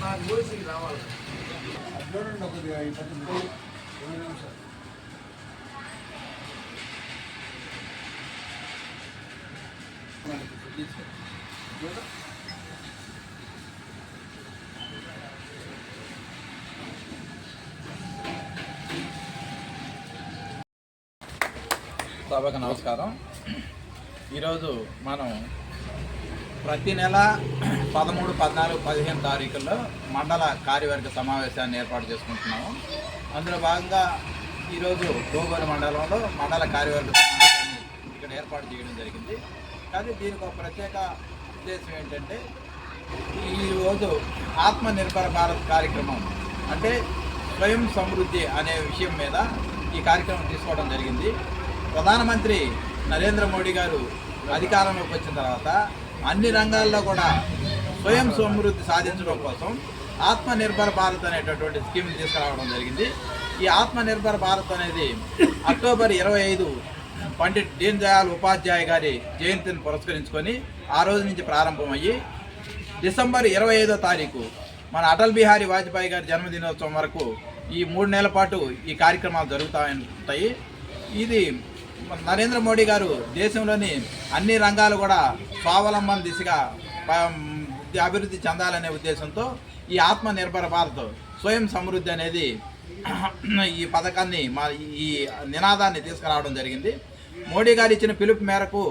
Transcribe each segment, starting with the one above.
నాకు పోసి రావాలి చూడండి కొద్దిగా ఈ ఇరవై నిమిషాలు సభకు నమస్కారం. ఈరోజు మనం ప్రతి నెల పదమూడు పద్నాలుగు పదిహేను తారీఖుల్లో మండల కార్యవర్గ సమావేశాన్ని ఏర్పాటు చేసుకుంటున్నాము. అందులో భాగంగా ఈరోజు గోగోలు మండలంలో మండల కార్యవర్గ సమావేశాన్ని ఇక్కడ ఏర్పాటు చేయడం జరిగింది. కానీ దీనికి ఒక ప్రత్యేక ఉద్దేశం ఏంటంటే ఈరోజు ఆత్మనిర్భర భారత్ కార్యక్రమం అంటే స్వయం సమృద్ధి అనే విషయం మీద ఈ కార్యక్రమం తీసుకోవడం జరిగింది. ప్రధానమంత్రి నరేంద్ర మోడీ గారు అధికారంలోకి వచ్చిన తర్వాత అన్ని రంగాల్లో కూడా స్వయం సమృద్ధి సాధించడం కోసం ఆత్మనిర్భర్ భారత్ అనేటటువంటి స్కీమ్ని తీసుకురావడం జరిగింది. ఈ ఆత్మనిర్భర్ భారత్ అనేది అక్టోబర్ ఇరవై ఐదు పండిట్ దీన్ దయాళ్ ఉపాధ్యాయ గారి జయంతిని పురస్కరించుకొని ఆ రోజు నుంచి ప్రారంభమయ్యి డిసెంబర్ ఇరవై ఐదో తారీఖు మన అటల్ బిహారీ వాజ్పేయి గారి జన్మదినోత్సవం వరకు ఈ మూడు నెలల పాటు ఈ కార్యక్రమాలు జరుగుతాయి. ఇది నరేంద్ర మోడీ గారు దేశంలోని అన్ని రంగాలు కూడా స్వావలంబన దిశగా అభివృద్ధి చెందాలనే ఉద్దేశంతో ఈ ఆత్మనిర్భర భారత్ స్వయం సమృద్ధి అనేది ఈ పథకాన్ని మా ఈ నినాదాన్ని తీసుకురావడం జరిగింది. మోడీ గారు ఇచ్చిన పిలుపు మేరకు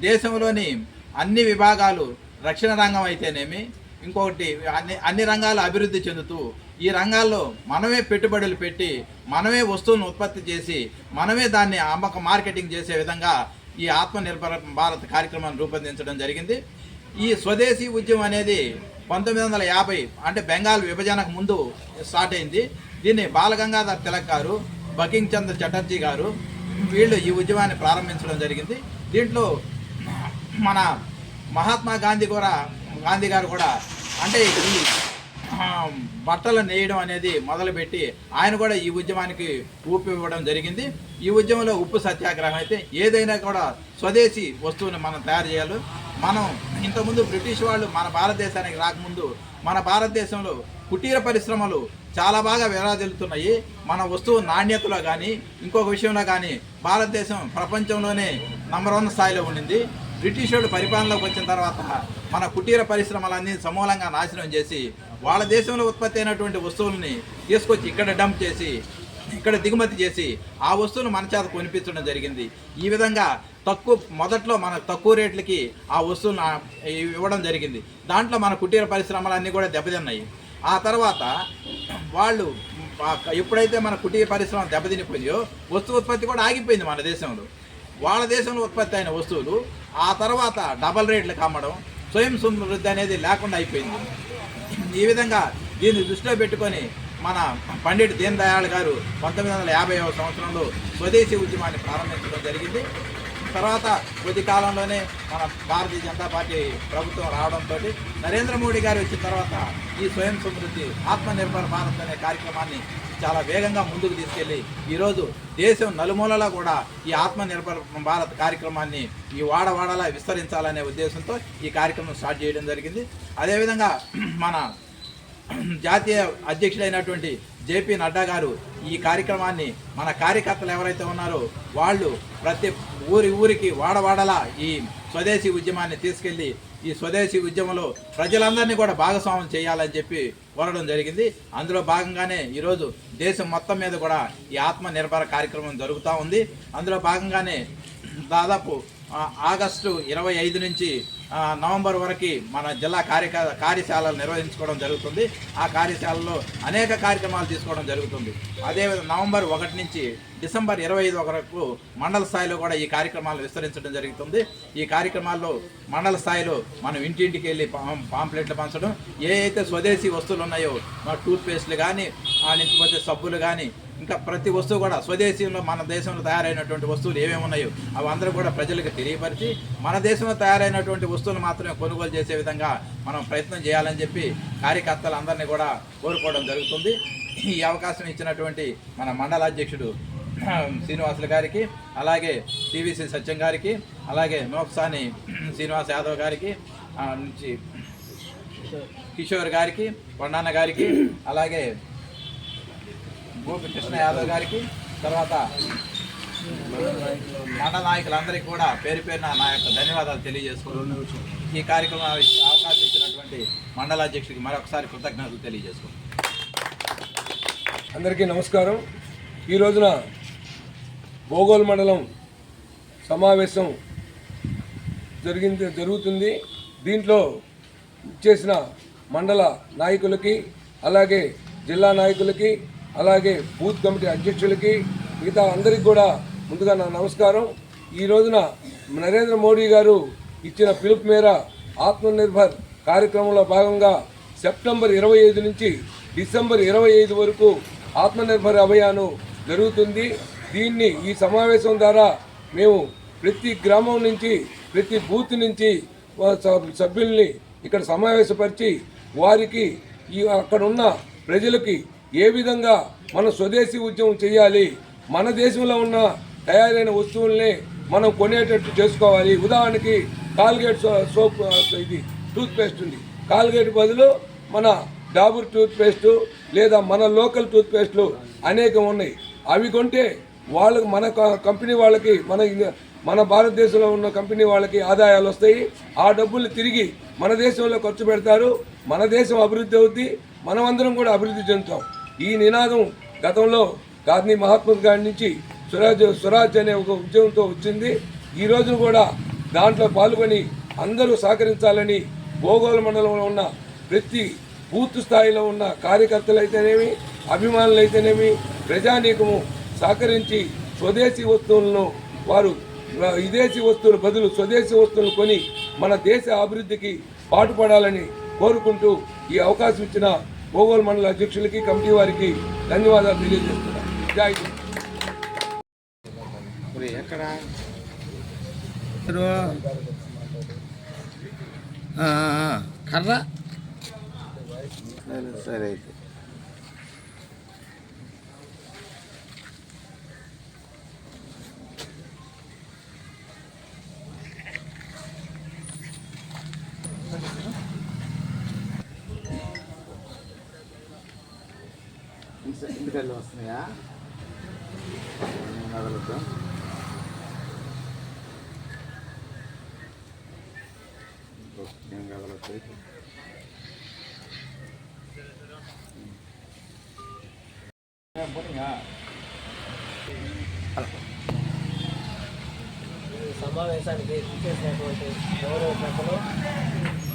దేశంలోని అన్ని విభాగాలు రక్షణ రంగం అయితేనేమి ఇంకొకటి అన్ని అన్ని రంగాలు అభివృద్ధి చెందుతూ ఈ రంగాల్లో మనమే పెట్టుబడులు పెట్టి మనమే వస్తువులను ఉత్పత్తి చేసి మనమే దాన్ని అమ్మక మార్కెటింగ్ చేసే విధంగా ఈ ఆత్మనిర్భర భారత్ కార్యక్రమాన్ని రూపొందించడం జరిగింది. ఈ స్వదేశీ ఉద్యమం అనేది పంతొమ్మిది వందల యాభై అంటే బెంగాల్ విభజనకు ముందు స్టార్ట్ అయింది. దీన్ని బాలగంగాధర్ తిలక్ గారు బకింగ్ చంద్ర చటర్జీ గారు వీళ్ళు ఈ ఉద్యమాన్ని ప్రారంభించడం జరిగింది. దీంట్లో మన మహాత్మా గాంధీ కూడా గాంధీ గారు కూడా అంటే ఈ బట్టలు నేయడం అనేది మొదలుపెట్టి ఆయన కూడా ఈ ఉద్యమానికి ఊపి ఇవ్వడం జరిగింది. ఈ ఉద్యమంలో ఉప్పు సత్యాగ్రహం అయితే ఏదైనా కూడా స్వదేశీ వస్తువుని మనం తయారు చేయాలి. మనం ఇంతకుముందు బ్రిటిష్ వాళ్ళు మన భారతదేశానికి రాకముందు మన భారతదేశంలో కుటీర పరిశ్రమలు చాలా బాగా విరాజిల్లుతున్నాయి మన వస్తువు నాణ్యతలో కానీ ఇంకొక విషయంలో కానీ భారతదేశం ప్రపంచంలోనే నంబర్ వన్ స్థాయిలో ఉండింది. బ్రిటిష్ వాళ్ళు పరిపాలనలోకి వచ్చిన తర్వాత మన కుటీర పరిశ్రమలన్నీ సమూలంగా నాశనం చేసి వాళ్ళ దేశంలో ఉత్పత్తి అయినటువంటి వస్తువుల్ని తీసుకొచ్చి ఇక్కడ డంప్ చేసి ఇక్కడ దిగుమతి చేసి ఆ వస్తువులు మన చేత కొనిపించడం జరిగింది. ఈ విధంగా తక్కువ మొదట్లో మన తక్కువ రేట్లకి ఆ వస్తువులను ఇవ్వడం జరిగింది. దాంట్లో మన కుటీర పరిశ్రమలన్నీ కూడా దెబ్బతిన్నాయి. ఆ తర్వాత వాళ్ళు ఎప్పుడైతే మన కుటీర పరిశ్రమ దెబ్బతినిపోయిందో వస్తు ఉత్పత్తి కూడా ఆగిపోయింది మన దేశంలో. వాళ్ళ దేశంలో ఉత్పత్తి అయిన వస్తువులు ఆ తర్వాత డబల్ రేట్లు అమ్మడం స్వయం సమృద్ధి అనేది లేకుండా అయిపోయింది. ఈ విధంగా దీన్ని దృష్టిలో పెట్టుకొని మన పండిట్ దీన్ దయాళ్ గారు పంతొమ్మిది వందల యాభై సంవత్సరంలో స్వదేశీ ఉద్యమాన్ని ప్రారంభించడం జరిగింది. తర్వాత కొద్ది కాలంలోనే మన భారతీయ జనతా పార్టీ ప్రభుత్వం రావడంతో నరేంద్ర మోడీ గారు వచ్చిన తర్వాత ఈ స్వయం సమృద్ధి ఆత్మనిర్భర్ భారత్ అనే కార్యక్రమాన్ని చాలా వేగంగా ముందుకు తీసుకెళ్ళి ఈరోజు దేశం నలుమూలలా కూడా ఈ ఆత్మనిర్భర్ భారత్ కార్యక్రమాన్ని ఈ వాడవాడలా విస్తరించాలనే ఉద్దేశంతో ఈ కార్యక్రమం స్టార్ట్ చేయడం జరిగింది. అదేవిధంగా మన జాతీయ అధ్యక్షుడైనటువంటి జేపీ నడ్డా గారు ఈ కార్యక్రమాన్ని మన కార్యకర్తలు ఎవరైతే ఉన్నారో వాళ్ళు ప్రతి ఊరి ఊరికి వాడవాడలా ఈ స్వదేశీ ఉద్యమాన్ని తీసుకెళ్ళి ఈ స్వదేశీ ఉద్యమంలో ప్రజలందరినీ కూడా భాగస్వామ్యం చేయాలని చెప్పి కోరడం జరిగింది. అందులో భాగంగానే ఈరోజు దేశం మొత్తం మీద కూడా ఈ ఆత్మనిర్భర కార్యక్రమం జరుగుతూ ఉంది. అందులో భాగంగానే దాదాపు ఆగస్టు ఇరవై ఐదు నుంచి నవంబర్ వరకు మన జిల్లా కార్య కార్యశాలలు నిర్వహించుకోవడం జరుగుతుంది. ఆ కార్యశాలలో అనేక కార్యక్రమాలు తీసుకోవడం జరుగుతుంది. అదేవిధంగా నవంబర్ ఒకటి నుంచి డిసెంబర్ ఇరవై ఐదు వరకు మండల స్థాయిలో కూడా ఈ కార్యక్రమాలు విస్తరించడం జరుగుతుంది. ఈ కార్యక్రమాల్లో మండల స్థాయిలో మనం ఇంటింటికి వెళ్ళి పా- పాంప్లెట్లు పంచడం ఏ అయితే స్వదేశీ వస్తువులు ఉన్నాయో మన టూత్పేస్ట్లు కానీ లేకపోతే సబ్బులు కానీ ఇంకా ప్రతి వస్తువు కూడా స్వదేశీయంలో మన దేశంలో తయారైనటువంటి వస్తువులు ఏమేమి ఉన్నాయో అవి అందరూ కూడా ప్రజలకు తెలియపరిచి మన దేశంలో తయారైనటువంటి వస్తువులు మాత్రమే కొనుగోలు చేసే విధంగా మనం ప్రయత్నం చేయాలని చెప్పి కార్యకర్తలందరినీ కూడా కోరుకోవడం జరుగుతుంది. ఈ అవకాశం ఇచ్చినటువంటి మన మండల అధ్యక్షుడు శ్రీనివాసులు గారికి అలాగే సివిసి సత్యం గారికి అలాగే నోక్సాని శ్రీనివాస్ యాదవ్ గారికి నుంచి కిషోర్ గారికి కొండన్న గారికి అలాగే గోపి కృష్ణ యాదవ్ గారికి తర్వాత మండల నాయకులందరికీ కూడా పేరు పేరున నా యొక్క ధన్యవాదాలు తెలియజేసుకుంటున్నాను. ఈ కార్యక్రమం అవకాశం ఇచ్చినటువంటి మండల అధ్యక్షుడికి మరొకసారి కృతజ్ఞతలు తెలియజేసుకుంటున్నాను. అందరికీ నమస్కారం. ఈ రోజున భోగోల్ మండలం సమావేశం జరిగింది జరుగుతుంది. దీంట్లో చేసిన మండల నాయకులకి అలాగే జిల్లా నాయకులకి అలాగే బూత్ కమిటీ అధ్యక్షులకి మిగతా అందరికీ కూడా ముందుగా నా నమస్కారం. ఈ రోజున నరేంద్ర మోడీ గారు ఇచ్చిన పిలుపు మేర ఆత్మనిర్భర్ కార్యక్రమంలో భాగంగా సెప్టెంబర్ ఇరవై ఐదు నుంచి డిసెంబర్ ఇరవై ఐదు వరకు ఆత్మనిర్భర్ అభియాన్ జరుగుతుంది. దీన్ని ఈ సమావేశం ద్వారా మేము ప్రతి గ్రామం నుంచి ప్రతి బూత్ నుంచి సభ్యుల్ని ఇక్కడ సమావేశపరిచి వారికి ఈ అక్కడ ఉన్న ప్రజలకి ఏ విధంగా మన స్వదేశీ ఉద్యమం చేయాలి? మన దేశంలో ఉన్న తయారైన వస్తువుల్ని మనం కొనేటట్టు చేసుకోవాలి. ఉదాహరణకి కాల్గేట్ సో సోప్ ఇది టూత్పేస్ట్ ఉంది. కాల్గేట్ బదులు మన డాబర్ టూత్పేస్టు లేదా మన లోకల్ టూత్పేస్ట్లు అనేకం ఉన్నాయి. అవి కొంటే వాళ్ళకి మన కంపెనీ వాళ్ళకి మన మన భారతదేశంలో ఉన్న కంపెనీ వాళ్ళకి ఆదాయాలు వస్తాయి. ఆ డబ్బులు తిరిగి మన దేశంలో ఖర్చు పెడతారు. మన దేశం అభివృద్ధి అవుద్ది. మనమందరం కూడా అభివృద్ధి చెందుతాం. ఈ నినాదం గతంలో గాంధీ మహాత్మా గాంధీ నుంచి స్వరాజ్ స్వరాజ్ అనే ఒక ఉద్యమంతో వచ్చింది. ఈ కూడా దాంట్లో పాల్గొని అందరూ సహకరించాలని భోగోళ మండలంలో ఉన్న ప్రతి బూత్ స్థాయిలో ఉన్న కార్యకర్తలు అయితేనేమి అభిమానులు అయితేనేమి ప్రజానీకము సహకరించి స్వదేశీ వస్తువులను వారు విదేశీ వస్తువుల బదులు స్వదేశీ వస్తువులు కొని మన దేశ అభివృద్ధికి పాటుపడాలని కోరుకుంటూ ఈ అవకాశం ఇచ్చిన భోగోల్ మండల అధ్యక్షులకి కమిటీ వారికి ధన్యవాదాలు తెలియజేస్తున్నాను జై హింద్. ఎక్కడ? కర్ర? సరే అయితే. ఇంటికెళ్ళి వస్తున్నాయా? మొదలుతో ఏం కదలొస్తాయి సమావేశానికి ఇచ్చేసినటువంటి గౌరవ సభలో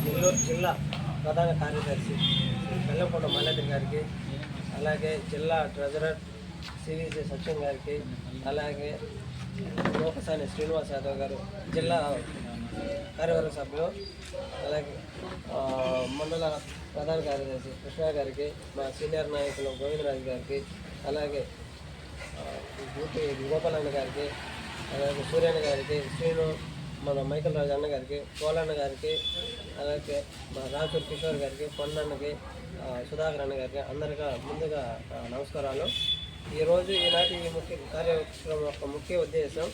నెల్లూరు జిల్లా ప్రధాన కార్యదర్శి వెల్లకొండ బెల్లంకొండ మల్లెడ్డి గారికి అలాగే జిల్లా ట్రెజరర్ సివిసి సత్యం గారికి అలాగే లోకసాని శ్రీనివాస్ యాదవ్ గారు జిల్లా కార్యవర్గ సభ్యులు అలాగే మండల ప్రధాన కార్యదర్శి కృష్ణ గారికి మా సీనియర్ నాయకులు గోవిందరాజు గారికి అలాగే ఆ, గోపాలన్న గారికి అలాగే సూర్యన్న గారికి శ్రీను మన మైకల్ రాజు అన్న గారికి పోలన్న గారికి అలాగే మా రాచూర్ కిషోర్ గారికి పొన్నన్నకి సుధాకర్ అన్న గారికి అందరిగా ముందుగా నమస్కారాలు. ఈరోజు ఈనాటి ఈ ముఖ్య కార్యక్రమం యొక్క ముఖ్య ఉద్దేశం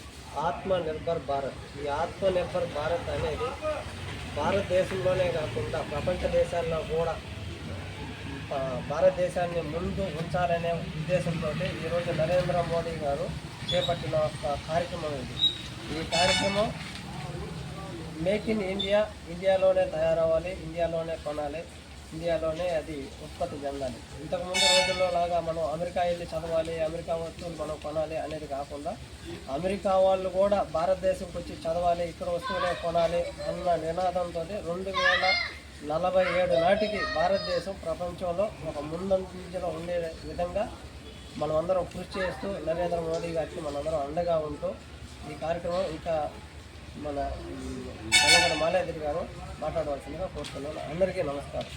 ఆత్మ నిర్భర్ భారత్. ఈ ఆత్మ నిర్భర్ భారత్ అనేది భారతదేశంలోనే కాకుండా ప్రపంచ దేశాల్లో కూడా భారతదేశాన్ని ముందు ఉంచాలనే ఉద్దేశంతో ఈరోజు నరేంద్ర మోడీ గారు చేపట్టిన ఒక కార్యక్రమం ఇది. ఈ కార్యక్రమం మేక్ ఇన్ ఇండియా ఇండియాలోనే తయారవ్వాలి ఇండియాలోనే కొనాలి ఇండియాలోనే అది ఉత్పత్తి చెందాలి ఇంతకుముందు రోజుల్లో లాగా మనం అమెరికా వెళ్ళి చదవాలి అమెరికా వస్తువులు మనం కొనాలి అనేది కాకుండా అమెరికా వాళ్ళు కూడా భారతదేశంకి వచ్చి చదవాలి ఇక్కడ వస్తువులే కొనాలి అన్న నినాదంతో రెండు వేల నలభై ఏడు నాటికి భారతదేశం ప్రపంచంలో ఒక ముందంజలో ఉండే విధంగా మనమందరం కృషి చేస్తూ నరేంద్ర మోడీ గారికి మనందరం అండగా ఉంటూ ఈ కార్యక్రమం ఇంకా మన తెలంగాణ మాలేదిరి గారు మాట్లాడవలసిందిగా కోరుతున్నాను. అందరికీ నమస్కారం.